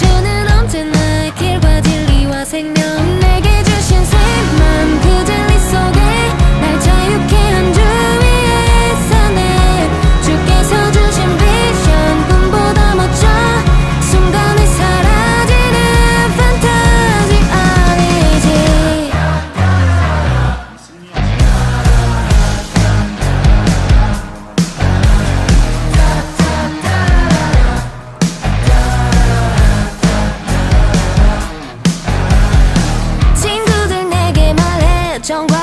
저는 언제나 길과 진리와 생명. 예전과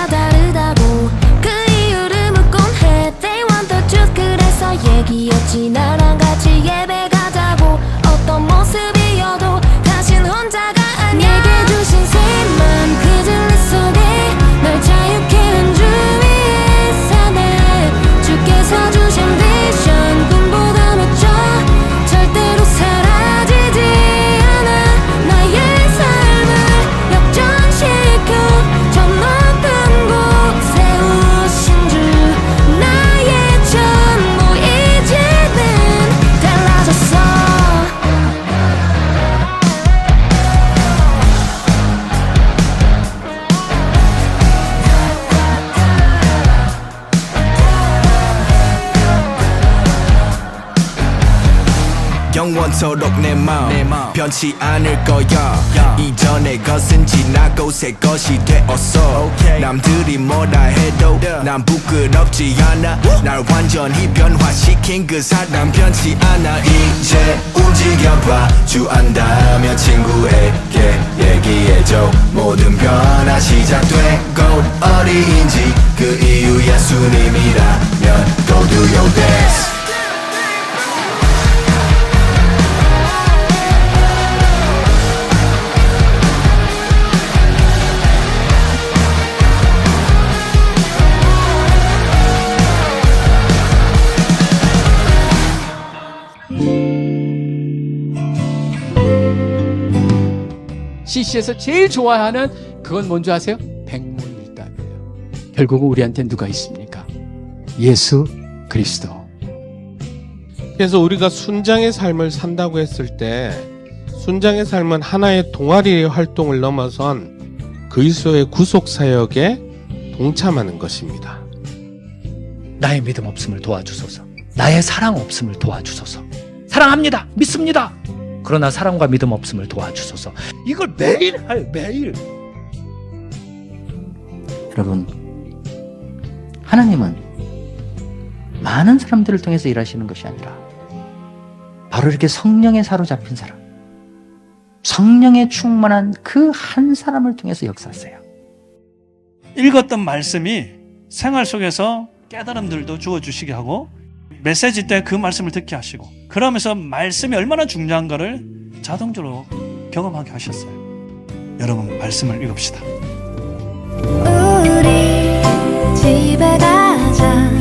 영원토록 내 마음. 변치 않을 거야. 이전의 것은 지나고 새 것이 되었어. 남들이 뭐라 해도 난 부끄럽지 않아. 날 완전히 변화시킨 그 사람 변치 않아. 이제 움직여봐. 주 안다며 친구에게 얘기해줘. 모든 변화 시작돼 곧 어디인지 그 이유 예수님이라면 Go do your dance CC에서 제일 좋아하는 그건 뭔지 아세요? 백문일답이에요. 결국은 우리한테 누가 있습니까? 예수 그리스도. 그래서 우리가 순장의 삶을 산다고 했을 때 순장의 삶은 하나의 동아리 활동을 넘어선 그리스도의 구속 사역에 동참하는 것입니다. 나의 믿음 없음을 도와주소서. 나의 사랑 없음을 도와주소서. 사랑합니다. 믿습니다. 그러나 사랑과 믿음 없음을 도와주소서. 이걸 매일 할 매일. 여러분, 하나님은 많은 사람들을 통해서 일하시는 것이 아니라 바로 이렇게 성령에 사로잡힌 사람, 성령에 충만한 그 한 사람을 통해서 역사하세요. 읽었던 말씀이 생활 속에서 깨달음들도 주어 주시게 하고 메시지 때 그 말씀을 듣게 하시고 그러면서 말씀이 얼마나 중요한가를 자동적으로 경험하게 하셨어요. 여러분 말씀을 읽읍시다. 우리 집에 가자